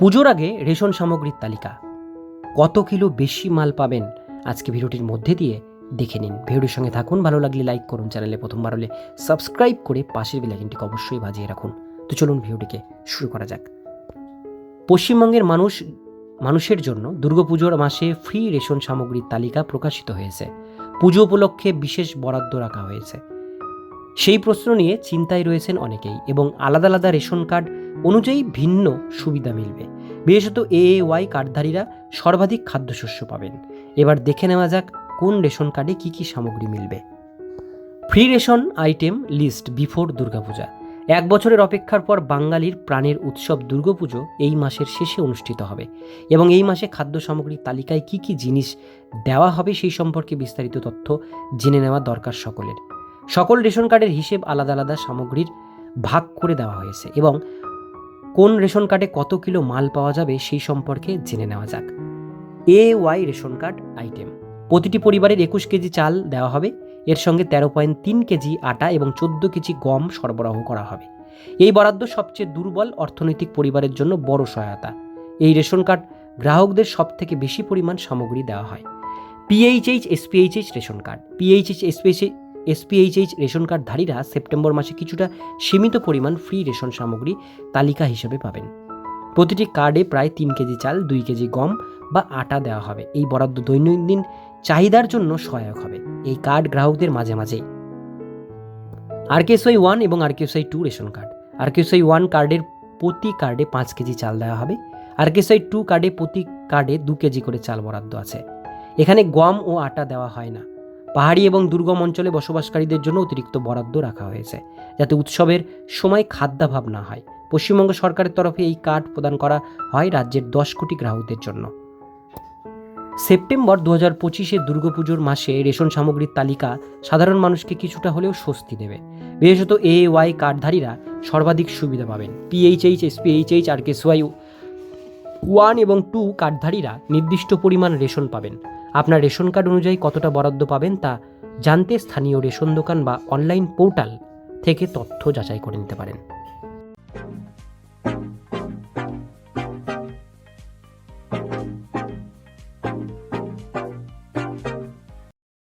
পুজোর আগে রেশন সামগ্রীর তালিকা। কত কিলো বেশি মাল পাবেন আজকে ভিডিওটির মধ্যে দিয়ে দেখে নিন। ভিডিওটির সঙ্গে থাকুন, ভালো লাগলে লাইক করুন, চ্যানেলে প্রথমবার হলে সাবস্ক্রাইব করে পাশের বেলাইকনটিকে অবশ্যই বাজিয়ে রাখুন। তো চলুন ভিডিওটিকে শুরু করা যাক। পশ্চিমবঙ্গের মানুষ, মানুষের জন্য দুর্গাপুজোর মাসে ফ্রি রেশন সামগ্রীর তালিকা প্রকাশিত হয়েছে। পুজো উপলক্ষে বিশেষ বরাদ্দ রাখা হয়েছে। সেই প্রশ্ন নিয়ে চিন্তায় রয়েছেন অনেকেই এবং আলাদা আলাদা রেশন কার্ড অনুযায়ী ভিন্ন সুবিধা মিলবে। বিশেষত এ ওয়াই কার্ডধারীরা সর্বাধিক খাদ্যশস্য পাবেন। এবার দেখে নেওয়া যাক কোন রেশন কার্ডে কী কী সামগ্রী মিলবে। Free ration item list before Durga Puja. এক বছরের অপেক্ষার পর বাঙালির প্রাণের উৎসব দুর্গাপুজো এই মাসের শেষে অনুষ্ঠিত হবে এবং এই মাসে খাদ্য সামগ্রীর তালিকায় কী কী জিনিস দেওয়া হবে সেই সম্পর্কে বিস্তারিত তথ্য জেনে নেওয়া দরকার সকলের। সকল রেশন কার্ডের হিসেব আলাদা আলাদা সামগ্রীর ভাগ করে দেওয়া হয়েছে এবং কোন রেশন কার্ডে কত কিলো মাল পাওয়া যাবে সেই সম্পর্কে জেনে নেওয়া যাক। A Y ration card item. প্রতিটি পরিবারের একুশ কেজি চাল দেওয়া হবে। এর সঙ্গে তেরো পয়েন্ট তিন কেজি আটা এবং চোদ্দ কেজি গম সরবরাহ করা হবে। এই বরাদ্দ সবচেয়ে দুর্বল অর্থনৈতিক পরিবারের জন্য বড় সহায়তা। এই রেশন কার্ড গ্রাহকদের সব থেকে বেশি পরিমাণ সামগ্রী দেওয়া হয়। PHH SPHH ration card. PHH SPH SPHH ration কার্ডধারীরা September মাসে কিছুটা সীমিত পরিমাণ ফ্রি রেশন সামগ্রী তালিকা হিসেবে পাবেন। প্রতিটি কার্ডে প্রায় তিন কেজি চাল, দুই কেজি গম বা আটা দেওয়া হবে। এই বরাদ্দ দৈনন্দিন চাহিদার জন্য সহায়ক হবে। এই কার্ড গ্রাহকদের মাঝে মাঝেই। আরকেএসআই ওয়ান এবং RKSI two ration card. RKSI one কার্ডের প্রতি কার্ডে পাঁচ কেজি চাল দেওয়া হবে। আরকেএসআই টু কার্ডে প্রতি কার্ডে দু কেজি করে চাল বরাদ্দ আছে। এখানে গম ও আটা দেওয়া হয় না। পাহাড়ি এবং দুর্গম অঞ্চলে বসবাসকারীদের জন্য অতিরিক্ত বরাদ্দ রাখা হয়েছে, যাতে উৎসবের সময় খাদ্যাভাব না হয়। পশ্চিমবঙ্গ সরকারের তরফে এই কার্ড প্রদান করা হয় রাজ্যের দশ কোটি গ্রাহকদের জন্য। সেপ্টেম্বর দু হাজার পঁচিশে দুর্গাপুজোর মাসে রেশন সামগ্রীর তালিকা সাধারণ মানুষকে কিছুটা হলেও স্বস্তি দেবে। বিশেষত এ ওয়াই কার্ডধারীরা সর্বাধিক সুবিধা পাবেন। পিএইচএইচ এসপিএইচএইচ আর কেসওয়াই ওয়ান এবং টু কার্ডধারীরা নির্দিষ্ট পরিমাণ রেশন পাবেন। আপনার রেশন কার্ড অনুযায়ী কতটা বরাদ্দ পাবেন তা জানতে স্থানীয় রেশন দোকান বা অনলাইন পোর্টাল থেকে তথ্য যাচাই করে নিতে পারেন।